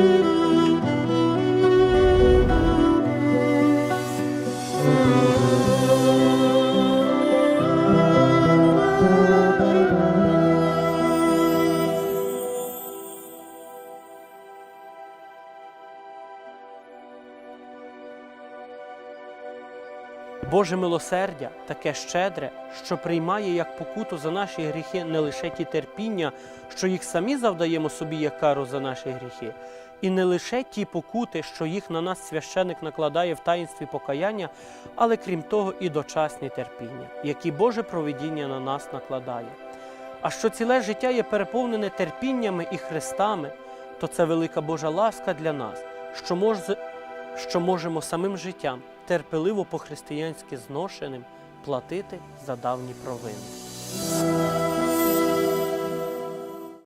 thank you. Боже милосердя таке щедре, що приймає як покуту за наші гріхи не лише ті терпіння, що їх самі завдаємо собі як кару за наші гріхи, і не лише ті покути, що їх на нас священик накладає в таїнстві покаяння, але крім того, і дочасні терпіння, які Боже провидіння на нас накладає. А що ціле життя є переповнене терпіннями і хрестами, то це велика Божа ласка для нас, що, мож, що можемо самим життям терпеливо по-християнськи зношеним платити за давні провини.